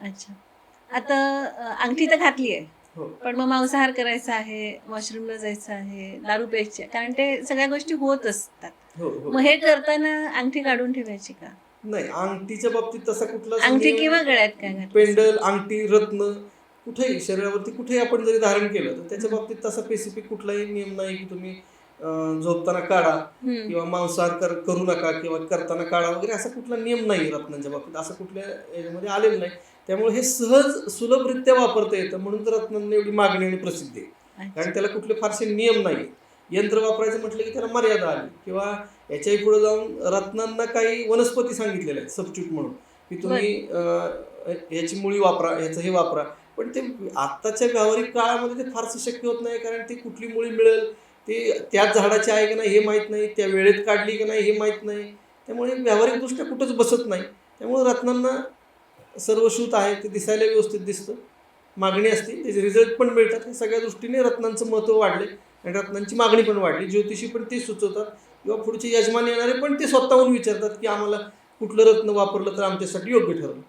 अच्छा. आता अ, अंगठी तर घातली आहे. हो. पण मग मांसाहार करायचा आहे वॉशरूमला जायचं आहे दारू प्यायची आहे. कारण ते सगळ्या गोष्टी होत असतात. हो हो. मग हे करताना अंगठी काढून ठेवायची का? नाही अंगठीच्या बाबतीत तसा कुठला अंगठी किंवा गळ्यात काय घालायचं? पेंडल अंगठी रत्न कुठेही शरीरावरती कुठेही आपण जरी धारण केलं तर त्याच्या बाबतीत तसा स्पेसिफिक कुठलाही नियम नाही की तुम्ही झोपताना काढा. किंवा मांसाहार कर करू नका किंवा करताना काढा वगैरे असा कुठला नियम नाही रत्नांच्या बाबतीत. असं कुठल्या याच्यामध्ये आलेलं नाही. त्यामुळे हे सहज सुलभरित्या वापरता येतं म्हणून तर रत्नांना एवढी मागणी आणि प्रसिद्धी आहे. कारण त्याला कुठले फारसे नियम नाही यंत्र वापरायचं म्हटलं की त्याला मर्यादा आली. किंवा याच्याही पुढे जाऊन रत्नांना काही वनस्पती सांगितलेल्या आहेत सबच्यूट म्हणून की तुम्ही याची मुळी वापरा याचं हे वापरा. पण ते आत्ताच्या व्यावहारिक काळामध्ये ते फारसं शक्य होत नाही कारण ती कुठली मुळी मिळेल ती त्याच झाडाची आहे की नाही हे माहीत नाही त्या वेळेत काढली की नाही हे माहीत नाही. त्यामुळे व्यावहारिकदृष्ट्या कुठंच बसत नाही. त्यामुळे रत्नांना सर्वश्रुत आहे ते दिसायला व्यवस्थित दिसतं. मागणी असते त्याचे रिझल्ट पण मिळतात. हे सगळ्या दृष्टीने रत्नांचं महत्त्व वाढले आणि रत्नांची मागणी पण वाढली. ज्योतिषी पण ते सुचवतात किंवा पुढचे यजमान येणारे पण ते स्वतःहून विचारतात की आम्हाला कुठलं रत्न वापरलं तर आमच्यासाठी योग्य ठरलं.